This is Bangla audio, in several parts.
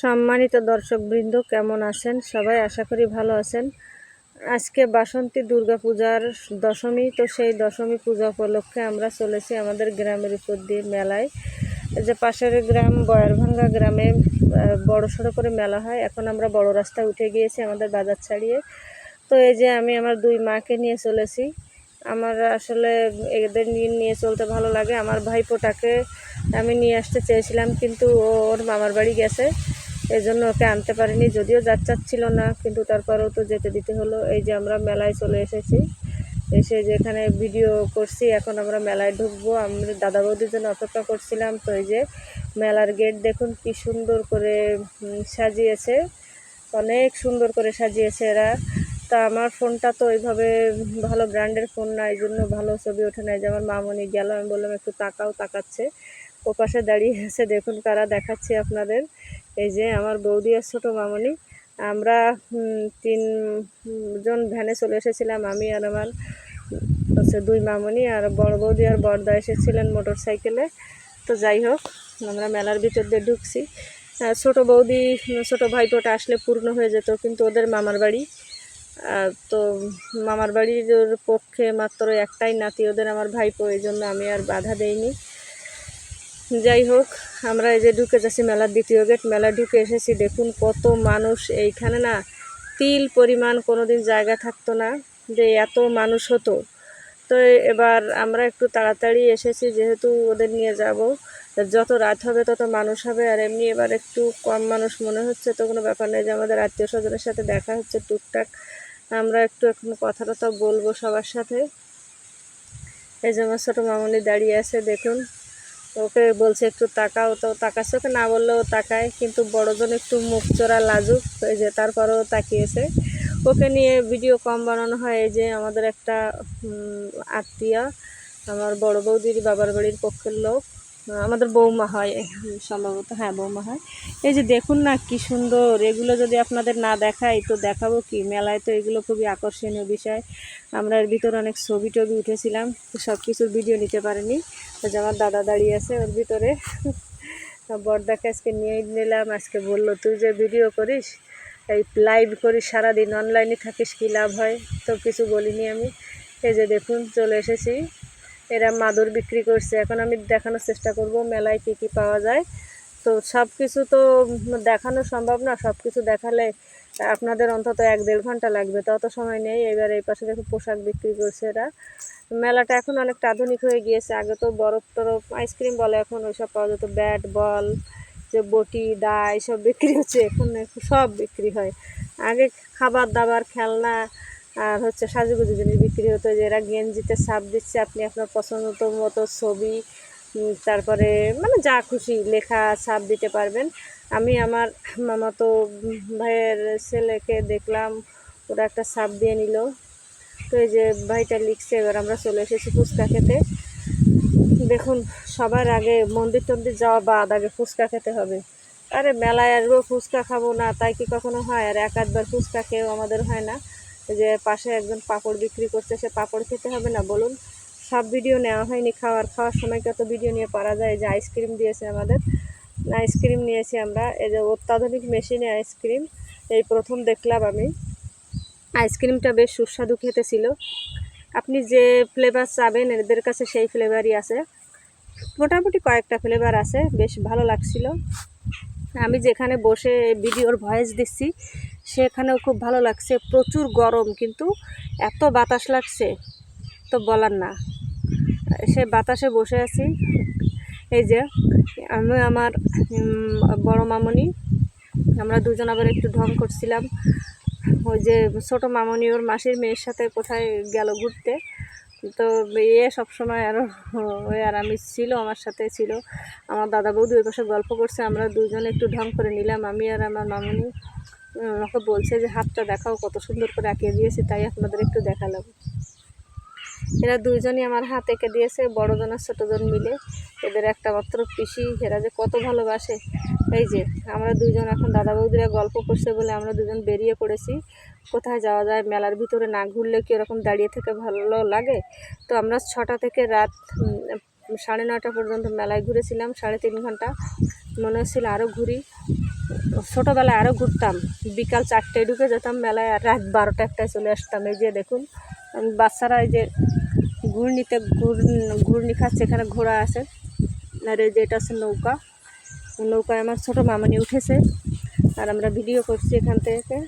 সম্মানিত দর্শকবৃন্দ, কেমন আছেন? সবাই আশা করি ভালো আছেন। আজকে বাসন্তী দুর্গা পূজার দশমী, তো সেই দশমী পূজা উপলক্ষে আমরা চলেছি আমাদের গ্রামের উপর দিয়ে মেলায়। যে পাশের গ্রাম বয়ারভাঙ্গা গ্রামে বড় সড়ো করে মেলা হয়। এখন আমরা বড় রাস্তায় উঠে গিয়েছি আমাদের বাজার ছাড়িয়ে। তো এই যে আমি আমার দুই মাকে নিয়ে চলেছি। আমার আসলে এদের নিয়ে নিয়ে চলতে ভালো লাগে। আমার ভাইপোটাকে আমি নিয়ে আসতে চেয়েছিলাম, কিন্তু ওর মামার বাড়ি গেছে। এই জন্য ওকে আনতে পারিনি, যদিও যাচ্চার ছিল না, কিন্তু তারপরেও তো যেতে দিতে হলো। এই যে আমরা মেলায় চলে এসেছি, এসে যেখানে ভিডিও করছি, এখন আমরা মেলায় ঢুকবো। আমরা দাদা বৌদির জন্য অপেক্ষা করছিলাম, তো এই যে মেলার গেট দেখুন কি সুন্দর করে সাজিয়েছে। অনেক সুন্দর করে সাজিয়েছে এরা। তা আমার ফোনটা তো ওইভাবে ভালো ব্র্যান্ডের ফোন না এই জন্য ভালো ছবি ওঠে না যে আমার মামনি গেল, আমি বললাম, একটু তাকাও, তাকাচ্ছে। ও পাশে দাঁড়িয়ে আছে, দেখুন কারা দেখাচ্ছি আপনাদের। এই যে আমার বৌদি আর ছোটো মামনি। আমরা হুম, তিন জন ভ্যানে চলে এসেছিলাম আমি আর আমার হচ্ছে দুই মামনি আর বড় বৌদি আর বড়দা এসেছিলেন মোটর সাইকেলে। তো যাই হোক আমরা মেলার ভিতর দিয়ে ঢুকছি। ছোট বৌদি ছোট ভাইপোটা আসলে পূর্ণ হয়ে যেত কিন্তু ওদের মামার বাড়ি তো মামার বাড়ির পক্ষে মাত্র একটাই নাতি ওদের আমার ভাইপো এই জন্য আমি আর বাধা দেইনি। যাই হোক, আমরা এই যে ঢুকে যাচ্ছি মেলার দ্বিতীয় গেট। মেলা ঢুকে এসেছি, দেখুন কত মানুষ এইখানে না, তিল পরিমাণ কোনোদিন জায়গা থাকতো না যে এত মানুষ হতো। তো এবার আমরা একটু তাড়াতাড়ি এসেছি, যেহেতু ওদের নিয়ে যাব। যত রাত হবে তত মানুষ হবে, আর এমনি এবার একটু কম মানুষ মনে হচ্ছে, তো কোনো ব্যাপার নেই যে আমাদের আত্মীয় স্বজনের সাথে দেখা হচ্ছে টুকটাক। আমরা একটু এখন কথা টথা বলব সবার সাথে। এই যে আমার ছোটো মামনি দাঁড়িয়ে আছে, দেখুন। ওকে বলছে একটু তাকাও, তো তাকাচ্ছে ওকে, না বললেও তাকায়, কিন্তু বড়জন একটু মুখ চোরা লাজুক, এই যে তারপরেও তাকিয়েছে। ওকে নিয়ে ভিডিও কম বানানো হয়, এই যে আমাদের একটা আত্মীয়, আমার বড় বৌদির বাবার বাড়ির পক্ষের লোক। আমাদের বৌমা হয়, সম্ভবত হ্যাঁ বৌমা হয়। এই যে দেখুন না কি সুন্দর, এগুলো যদি আপনাদের না দেখাই তো দেখাবো কি? মেলায় তো এগুলো খুবই আকর্ষণীয় বিষয়। আমরা এর ভিতরে অনেক ছবি টবি উঠেছিলাম, তো সব কিছুর ভিডিও নিতে পারিনি। তো আমার দাদা দাঁড়িয়ে আছে ওর ভিতরে। বড়দাকে আজকে নিয়ে নিলাম, আজকে বলল, তুই যে ভিডিও করিস, এই লাইভ করিস, সারাদিন অনলাইনে থাকিস, কী লাভ হয়? তো কিছু বলিনি আমি। এই যে দেখুন, চলে এসেছি। এরা মাদুর বিক্রি করছে। এখন আমি দেখানোর চেষ্টা করব মেলায় কী কী পাওয়া যায়। তো সব কিছু তো দেখানো সম্ভব না সব কিছু দেখালে আপনাদের অন্তত এক দেড় ঘণ্টা লাগবে, তত সময় নেই। এবার এই পাশে দেখো পোশাক বিক্রি করছে এরা। মেলাটা এখন অনেকটা আধুনিক হয়ে গিয়েছে। আগে তো বরফ টরফ, আইসক্রিম বলে, এখন ওইসব পাওয়া যেত ব্যাট, বল, যে বটি দা এইসব বিক্রি হচ্ছে। এখন এখন সব বিক্রি হয়। আগে খাবার দাবার, খেলনা আর হচ্ছে সাজুগুজু জিনিস বিক্রি হতো, যে এরা গেঞ্জিতে ছাপ দিচ্ছে, আপনি আপনার পছন্দ মতো ছবি তারপরে মানে যা খুশি লেখা ছাপ দিতে পারবেন। আমি আমার মামাতো ভাইয়ের ছেলেকে দেখলাম, ওরা একটা ছাপ দিয়ে নিল। তো এই যে ভাইটা লিখছে, এবার আমরা চলে এসেছি ফুচকা খেতে। দেখুন, সবার আগে মন্দির টন্দির যাওয়া বাদ, আগে ফুচকা খেতে হবে। আরে মেলায় আসব, ফুচকা খাব না, তাই কি কখনো হয়? আর এক আধবার ফুচকা খেয়েও আমাদের হয় না। যে পাশে একজন পাপড় বিক্রি করছে, সে পাপড় খেতে হবে না, বলুন। সব ভিডিও নেওয়া হয়নি, খাওয়ার খাওয়ার সময় কত ভিডিও নিয়ে পারা যায়? যে আইসক্রিম দিয়েছে আমাদের। আইসক্রিম নিয়েছি আমরা, এই যে অত্যাধুনিক মেশিনে আইসক্রিম এই প্রথম দেখলাম আমি। আইসক্রিমটা বেশ সুস্বাদু খেতে ছিল। আপনি যে ফ্লেভার চাবেন, এদের কাছে সেই ফ্লেভারই আছে। মোটামুটি কয়েকটা ফ্লেভার আছে, বেশ ভালো লাগছিল। আমি যেখানে বসে ভিডিওর ভয়েস দিচ্ছি সেখানেও খুব ভালো লাগছে। প্রচুর গরম, কিন্তু এত বাতাস লাগছে, তো বলার না। সে বাতাসে বসে আছি। এই যে, আমি আমার বড় মামনি, আমরা দুজন আবার একটু ঢং করছিলাম। ওই যে ছোট মামনি ওর মাসির মেয়ের সাথে কোথায় গেল ঘুরতে, তো এ সবসময় আরও ওই আর আমি ছিল, আমার সাথে ছিল। আমার দাদা বৌদি ওই পাশে গল্প করছে, আমরা দুজনে একটু ঢং করে নিলাম, আমি আর আমার মামনি। আমাকে বলছে যে হাতটা দেখাও, কত সুন্দর করে আঁকিয়ে দিয়েছি, তাই আপনাদের একটু দেখালাম। এরা দুইজনই আমার হাত এঁকে দিয়েছে, বড়জন আর ছোটোজন মিলে। এদের একটা মাত্র পিসি, এরা যে কত ভালোবাসে। এই যে, আমরা দুজন এখন দাদা বৌদিরা গল্প করছে বলে আমরা দুজন বেরিয়ে পড়েছি। কোথায় যাওয়া যায়, মেলার ভিতরে না ঘুরলে কি ওরকম দাঁড়িয়ে থেকে ভালো লাগে? তো আমরা ছটা থেকে রাত সাড়ে নটা পর্যন্ত মেলায় ঘুরেছিলাম, সাড়ে তিন ঘণ্টা। মনে হচ্ছিল আরও ঘুরি। ছোটোবেলায় আরও ঘুরতাম। বিকাল চারটায় ঢুকে যেতাম, মেলায় আর রাত বারোটা একটায় চলে আসতাম। এই যে দেখুন বাচ্চারা এই যে ঘূর্ণিতে ঘুর ঘূর্ণি খাচ্ছে, এখানে ঘোড়া আছে। আর এই যে এটা হচ্ছে নৌকা। নৌকায় আমার ছোটো মামনি উঠেছে। আর আমরা ভিডিও করছি এখান থেকে।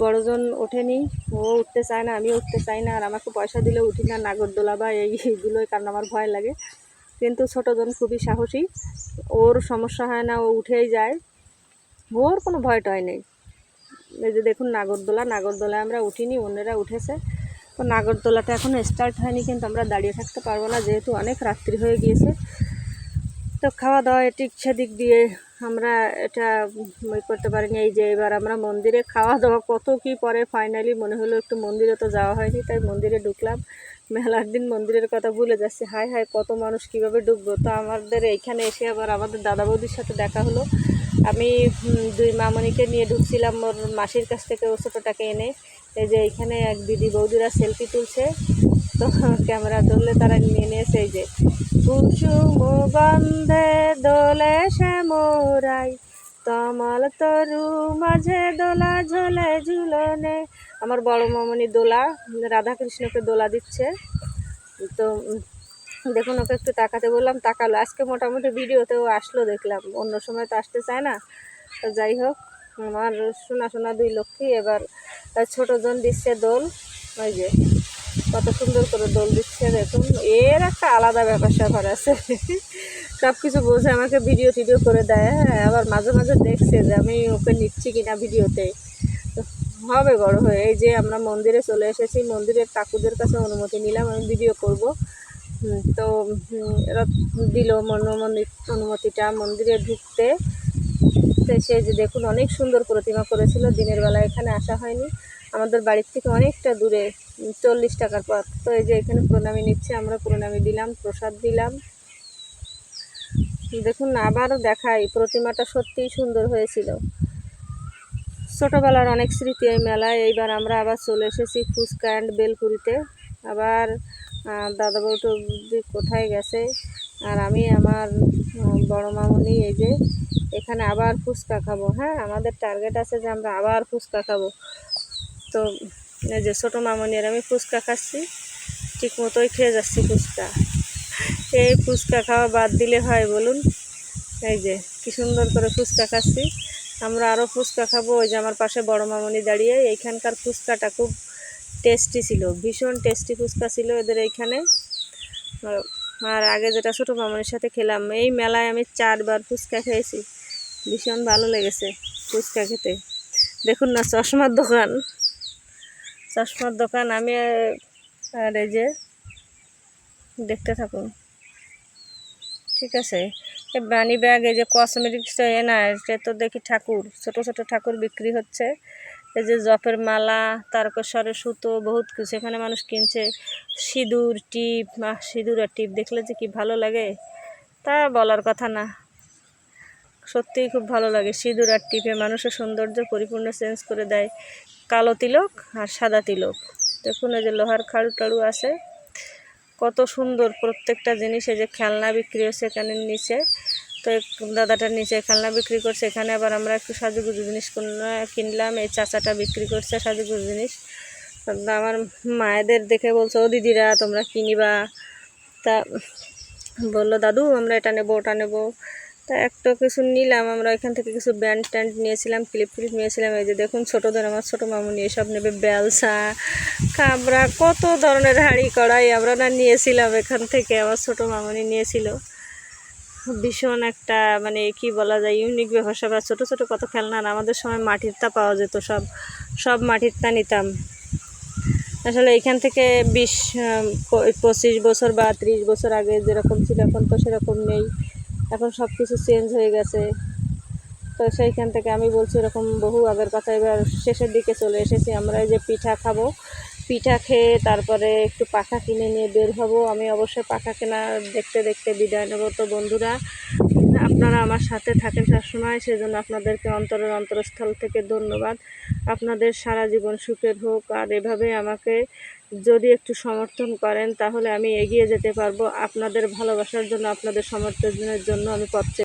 বড়জন ওঠেনি, ও উঠতে চায় না, আমিও উঠতে চাই না, আর আমাকে পয়সা দিলে উঠি না, নাগরদোলা বা এই এইগুলোই, কারণ আমার ভয় লাগে। কিন্তু ছোটোজন খুবই সাহসী। ওর সমস্যা হয় না, ও উঠেই যায়। ওর কোনো ভয় টয় নেই। এই যে দেখুন নাগরদোলা নাগরদোলায় আমরা উঠিনি অন্যরা উঠেছে। তো নাগরদোলাটা এখনও স্টার্ট হয়নি কিন্তু আমরা দাঁড়িয়ে থাকতে পারব না যেহেতু অনেক রাত্রি হয়ে গিয়েছে। তো খাওয়া দাওয়া এদিক সেদিক দিয়ে আমরা এটা উম, ই করতে পারিনি। এই যে এবার আমরা মন্দিরে খাওয়া দাওয়া কত কি পরে ফাইনালি মনে হলো একটু মন্দিরে তো যাওয়া হয়নি তাই মন্দিরে ঢুকলাম। মেলার দিন মন্দিরের কথা ভুলে যাচ্ছি। হায় হায় কত মানুষ কীভাবে ঢুকবো? তো আমাদের এইখানে এসে আবার আমাদের দাদা বৌদির সাথে দেখা হলো। আমি দুই মামনিকে নিয়ে ঢুকছিলাম ওর মাসির কাছ থেকে ও ছোটোটাকে এনে। এই যে এইখানে এক দিদি বৌদিরা সেলফি তুলছে। তো ক্যামেরা ধরলে তারা নিয়ে নিয়েছে এই যে। কুসুম গন্ধে দোলে শ্যামরাই তমাল তরু মাঝে দোলা ঝোলে ঝুলনে। আমার বড় মামনি দোলা, রাধাকৃষ্ণকে দোলা দিচ্ছে। তো দেখুন, ওকে একটু তাকাতে বললাম, তাকালো। আজকে মোটামুটি ভিডিওতেও আসলো, দেখলাম। অন্য সময় তো আসতে চায় না। তো যাই হোক, আমার শোনা শোনা দুই লক্ষ্মী, এবার তার ছোটোজন দিচ্ছে দোল। ওই যে, কত সুন্দর করে দোল দিচ্ছে, দেখুন। এর একটা আলাদা ব্যাপার, স্যাপার আছে। সব কিছু বোঝে আমাকে ভিডিও টিডিও করে দেয়। হ্যাঁ আবার মাঝে মাঝে দেখছে যে আমি ওকে নিচ্ছি কিনা ভিডিওতে। হবে বড় হয়ে। এই যে আমরা মন্দিরে চলে এসেছি, মন্দিরের ঠাকুরদের কাছে অনুমতি নিলাম, আমি ভিডিও করব। তো দিল অনুমতিটা মন্দিরে ঢুকতে। তো সে যে দেখুন, অনেক সুন্দর প্রতিমা করেছিল, দিনের বেলা এখানে আসা হয়নি। আমাদের বাড়ির থেকে অনেকটা দূরে, চল্লিশ টাকার পথ। তো এই যে এখানে প্রণামী নিচ্ছে, আমরা প্রণামী দিলাম, প্রসাদ দিলাম। দেখুন, আবারও দেখাই প্রতিমাটা সত্যিই সুন্দর হয়েছিল। ছোটোবেলার অনেক স্মৃতি এই মেলায়। এইবার আমরা আবার চলে এসেছি ফুচকা অ্যান্ড বেলপুরিতে। আবার আহ, দাদা বউটো কোথায় গেছে। আর আমি আমার বড় মামনি এই যে এখানে আবার ফুচকা খাব। হ্যাঁ আমাদের টার্গেট আছে যে আমরা আবার ফুচকা খাব। তো এই যে ছোটো মামনি আর আমি ফুচকা খাচ্ছি ঠিক মতোই খেয়ে যাচ্ছি ফুচকা। এই ফুচকা খাওয়া বাদ দিলে হয় বলুন? এই যে কি সুন্দর করে ফুচকা খাচ্ছি। আমরা আরও ফুচকা খাব। ওই যে আমার পাশে বড় মামনি দাঁড়িয়ে এইখানকার ফুচকাটা খুব টেস্টি ছিল, ভীষণ টেস্টি ফুচকা ছিল এদের এইখানে আর- আগে যেটা ছোটো মামনির সাথে খেলাম, এই মেলায় আমি চারবার ফুচকা খেয়েছি। ভীষণ ভালো লেগেছে ফুচকা খেতে। দেখুন না, চশমার দোকান। চশমার দোকান, আমি, আর এই যে, দেখতে থাকুন। ঠিক আছে। এই বানি ব্যাগ, এই যে কসমেটিক্স এ না এটা তো দেখি ঠাকুর, ছোট ছোট ঠাকুর বিক্রি হচ্ছে। এই যে জপের মালা তারকেশ্বরের সুতো, বহুত কিছু। এখানে মানুষ কিনছে সিঁদুর, টিপ সিঁদুর আর টিপ। দেখলে যে কি ভালো লাগে? তা বলার কথা না। সত্যিই খুব ভালো লাগে। সিঁদুর আর টিপে মানুষের সৌন্দর্য পরিপূর্ণ চেঞ্জ করে দেয়। কালো তিলক আর সাদা তিলক। দেখুন এই যে লোহার খাড়ু টাড়ু আছে। কত সুন্দর প্রত্যেকটা জিনিস। এই যে খেলনা বিক্রি হচ্ছে এখানে নিচে। তো এই দাদাটার নিচে খেলনা বিক্রি করছে, এখানে আবার আমরা একটু সাজুগুজু জিনিস কিনলাম। এই চাচাটা বিক্রি করছে সাজুগুজু জিনিস। আমার মায়েদের দেখে বলছে, ও দিদিরা, তোমরা কিনিবা। তা বলল, দাদু, আমরা এটা নেব, ওটা নেব। তা একটা কিছু নিলাম, আমরা এখান থেকে কিছু ব্যান্ড ট্যান্ড নিয়েছিলাম, ক্লিপ ক্লিপ নিয়েছিলাম। এই যে দেখুন ছোটোদের আমার ছোটো মামুনি, এসব নেবে, বেলসা, কাবরা, কত ধরনের হাঁড়ি, কড়াই আমরা না নিয়েছিলাম এখান থেকে, আমার ছোটো মামুনি নিয়েছিল। ভীষণ একটা মানে কি বলা যায় ইউনিক ব্যবসা বা ছোটো ছোটো কত খেলনা আমাদের সময় মাটির তা পাওয়া যেত, সব সব মাটির তা নিতাম। আসলে এখান থেকে বিশ পঁচিশ বছর বা ত্রিশ বছর আগে যেরকম ছিল, এখন তো সেরকম নেই। এখন সব কিছু চেঞ্জ হয়ে গেছে। তো সেইখান থেকে আমি বলছি এরকম বহু আগের কথা, এবার শেষের দিকে চলে এসেছি, আমরা এই যে পিঠা খাব পিঠা খেয়ে তারপরে একটু পাখা কিনে নিয়ে বের হব। আমি অবশ্যই পাখা কেনা দেখতে দেখতে বিদায় নেব। তো বন্ধুরা, আপনারা আমার সাথে থাকেন সবসময়। সেজন্য আপনাদেরকে অন্তরের অন্তরস্থল থেকে ধন্যবাদ। আপনাদের সারা জীবন সুখের হোক, আর এভাবে আমাকে যদি একটু সমর্থন করেন, তাহলে আমি এগিয়ে যেতে পারব। আপনাদের ভালোবাসার জন্য, আপনাদের সমর্থনের জন্য আমি পথ